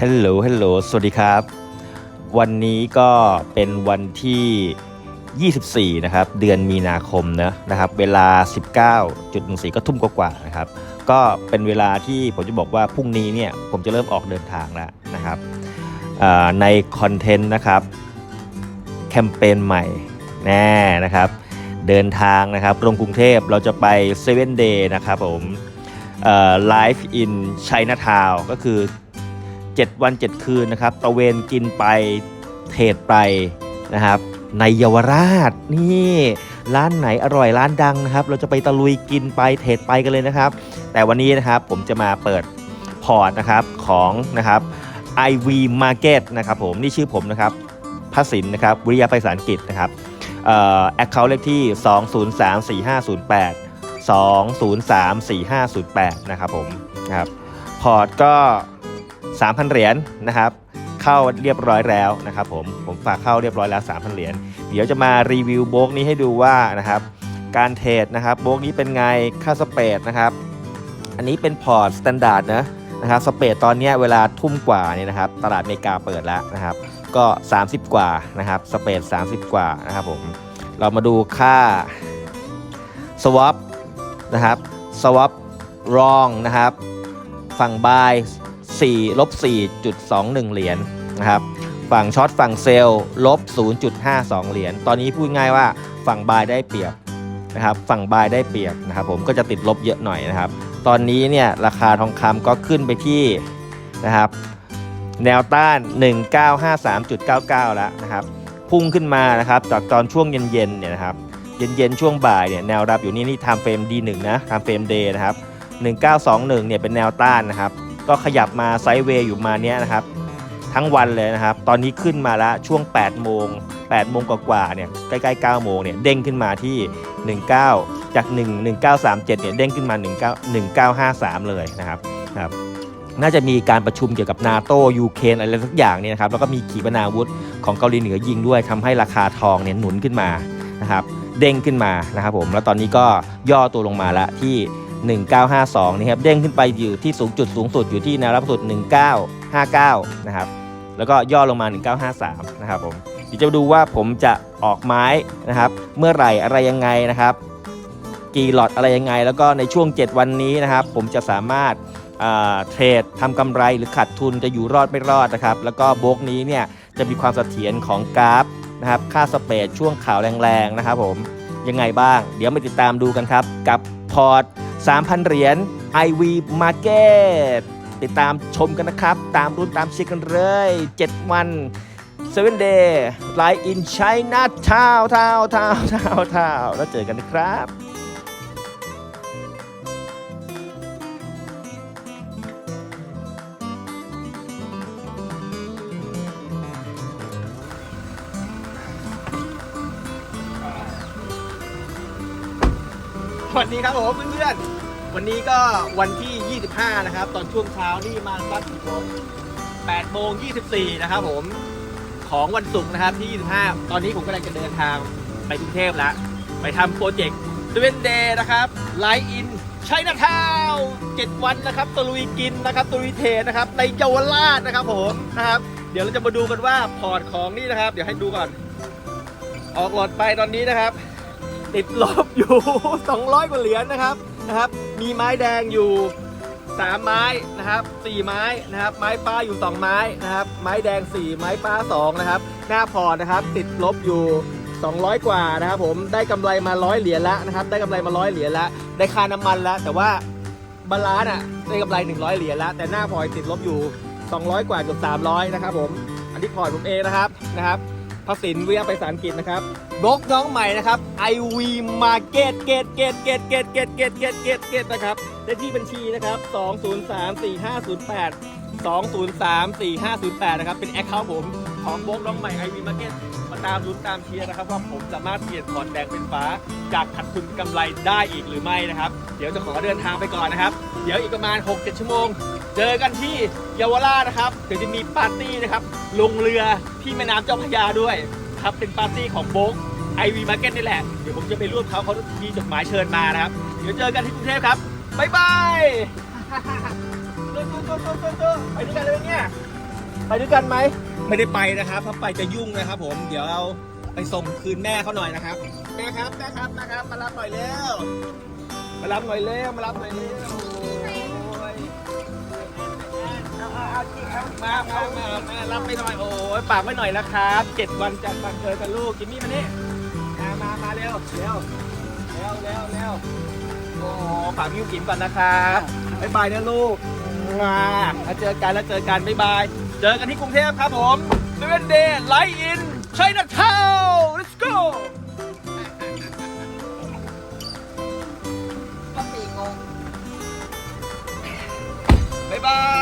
ฮัลโหล ฮัลโหล สวัสดีครับ วันนี้ก็เป็นวันที่ 24 นะครับ เดือนมีนาคมนะนะครับ เวลา 19.14 ก็ทุ่มกว่าๆนะครับ ก็เป็นเวลาที่ผมจะบอกว่าพรุ่งนี้เนี่ยผมจะเริ่มออกเดินทางแล้วนะครับในคอนเทนต์นะครับ แคมเปญใหม่แน่นะครับ เดินทางนะครับลงกรุงเทพเราจะไป 7 Day นะครับผมไลฟ์อินไชน่าทาวก็คือ 7 วัน 7 คืนนะครับตะเวนกินไปเทรดไปนะครับ ในเยาวราชนี่ร้านไหนอร่อยร้านดังนะครับ เราจะไปตะลุยกินไปเทรดไปกันเลยนะครับ แต่วันนี้นะครับผมจะมาเปิดพอร์ตนะครับของนะครับ IV Market นะครับผมนี่ชื่อผมนะครับพระสินนะครับวิริยาไพศาลกิจนะครับเอ่อ account เลขที่ 2034508 2034508นะครับผมนะครับพอร์ตก็ 3,000 เหรียญนะครับ เข้าเรียบร้อยแล้วนะครับผมผมฝากเข้าเรียบร้อยแล้ว 3,000 เหรียญเดี๋ยวจะมารีวิวโบกนี้ให้ดูว่านะครับการเทรดนะครับโบกนี้เป็นไงค่าสเปดนะครับอันนี้เป็นพอร์ตสแตนดาร์ดนะนะครับสเปดตอนนี้เวลาทุ่มกว่านี่นะครับตลาดอเมริกาเปิดแล้วนะครับก็ 30 กว่านะครับสเปด30 กว่านะครับผมเรามาดูค่า swap นะครับ swap wrong นะครับ ฝั่ง buy 4ลบ4.21 เหรียญนะครับฝั่งช็อตฝั่งเซลล์ลบ0.52 เหรียญตอนนี้พูดง่ายว่าฝั่ง buy ได้เปรียบนะครับฝั่ง buy ได้เปรียบนะครับผมก็จะติดลบเยอะหน่อยนะครับ ตอนนี้เนี่ยราคาทองคำก็ขึ้นไปที่นะครับแนวต้าน 1953.99 แล้วนะครับพุ่งขึ้นมานะครับจากตอนช่วงเย็นๆเนี่ยนะครับเย็นๆช่วงบ่ายเนี่ยแนวรับอยู่นี่นี่ time frame D1 นะ time frame day นะครับ1921เนี่ยเป็นแนวต้านนะครับ ก็ขยับมาไซด์เวย์อยู่มาเนี้ยนะครับ ทั้งวันเลยนะครับ ตอนนี้ขึ้นมาล้วช่วง 8 โมง 8 โมงกว่าๆเนี่ยใกล้ๆ 9 โมงเนี่ยเด้งขึ้นมาที่ 19 จาก 1 1937เนี่ยเด้งขึ้นมา 19 1953 เลยนะครับครับน่าจะมีการประชุมเกี่ยวกับนาโตยูเครนอะไรสักอย่างเนี่ยนะครับแล้วก็มีขีปนาวุธของเกาหลีเหนือยิงด้วยทำให้ราคาทองเนี่ยหนุนขึ้นมานะครับเด้งขึ้นมานะครับผมแล้วตอนนี้ก็ย่อตัวลงมาล้วที่ 1952นะครับเด้งขึ้นไปอยู่ที่สูงจุดสูงสุดอยู่ที่แนวรับสุด 1959 นะครับ แล้วก็ย่อลงมา 1953 นะครับผมเดี๋ยวจะดูว่าผมจะออกไม้นะครับ เมื่อไหร่อะไรยังไงนะครับ กี่หลอดอะไรยังไง แล้วก็ในช่วง 7 วันนี้นะครับ ผมจะสามารถเทรดทำกำไรหรือขาดทุนจะอยู่รอดไม่รอดนะครับ แล้วก็โบกนี้เนี่ยจะมีความเสถียรของกราฟนะครับค่าสเปรดช่วงข่าวแรงๆนะครับผมยังไงบ้าง เดี๋ยวมาติดตามดูกันครับ กับพอร์ต 3,000 เหรียญ IV Market ติดตามชมกันนะครับ ตามรุ่นตามเชียร์กันเลย 7 วัน7 day Live in China Town Town Town Town Town แล้วเจอกันนะครับ วัสดีครับผมเพื่อนๆ วันนี้ก็วันที่ 25 นะครับ ตอนช่วงเช้านี่มาสัก8โมง24 นะครับผมของวันศุกร์นะครับที่ 25 ตอนนี้ผมกำลังจะเดินทางไปกรุงเทพแล้ว ไปทำโปรเจกต์เซเว่นเดย์นะครับไลน์อินใช้นาทาว7วันนะครับตะลุยกินนะครับตะลุยเทนะครับ ในเยาวราชนะครับผมนะครับ เดี๋ยวเราจะมาดูกันว่าพอร์ตของนี่นะครับ เดี๋ยวให้ดูก่อน ออกหลอดไปตอนนี้นะครับ ติดลบอยู่ 200 กว่าเหรียญนะครับนะครับ มีไม้แดงอยู่3ไม้นะครับ4ไม้นะครับ ไม้ป้าอยู่2ไม้นะครับ ไม้แดง4ไม้ป้า2นะครับ หน้าพอร์ตนะครับ ติดลบอยู่ 200 กว่านะครับ ผมได้กำไรมาร้อยเหรียญแล้วนะครับ ได้กำไรมาร้อยเหรียญแล้วได้ค่าน้ำมันแล้วแต่ว่าบาลานซ์อะได้กำไร 100 เหรียญแล้วแต่หน้าพอร์ตติดลบอยู่ 200 กว่าเกือบ300 นะครับผม อันนี้พอร์ตผมเองนะครับนะครับ ภาษินวิทยาไปสารกฤษนะครับบล็อกน้องใหม่นะครับ IV Market เกตเกตเกตเกตเกตเกตเกตเกตเกตนะครับเลขที่บัญชีนะครับ 2034508 2034508 นะครับ เป็นแอคเคาท์ผมของบล็อกน้องใหม่ IV Market มาตามลุ้นตามเชียร์นะครับ ว่าผมสามารถเปลี่ยนพอร์ตแดงเป็นฟ้า จากขาดทุนกำไรได้อีกหรือไม่นะครับ เดี๋ยวจะขอเดินทางไปก่อนนะครับ เดี๋ยวอีกประมาณ 6-7 ชั่วโมง เจอกันที่เยาวราชนะครับเดี๋ยวจะมีปาร์ตี้นะครับ ลงเรือที่แม่น้ำเจ้าพระยาด้วยครับ เป็นปาร์ตี้ของโบ๊กไอวีมาร์เก็ตนี่แหละ เดี๋ยวผมจะไปร่วมเขาเขามีจดหมายเชิญมานะครับ เดี๋ยวเจอกันที่กรุงเทพครับบ๊ายบายไปด้วยกันเลยเนี่ยไปด้วยกันไหมไม่ได้ไปนะครับถ้าไปจะยุ่งนะครับ ผมเดี๋ยวเราไปส่งคืนแม่เขาหน่อยนะครับแม่ครับแม่ครับนะครับ มารับหน่อยเร็วมารับหน่อยเร็วมารับหน่อยเร็ว มามามามารับไปหน่อย โอ้ยฝากไว้หน่อยนะครับเจ็ดวันจัดวันเกิดกับลูก จิมมี่มานี่มามามาเร็ว เร็ว เร็วเร็วเร็วโอ้ฝากพี่ยูกิมก่อนนะครับบ๊ายบายนะลูกมาแล้วเจอกันแล้วเจอกันบ๊ายบาย เจอกันที่กรุงเทพครับผมเซเว่นเดย์ไลท์อินไชน่าทาวน์ let's go ก็สี่โมงบ๊ายบาย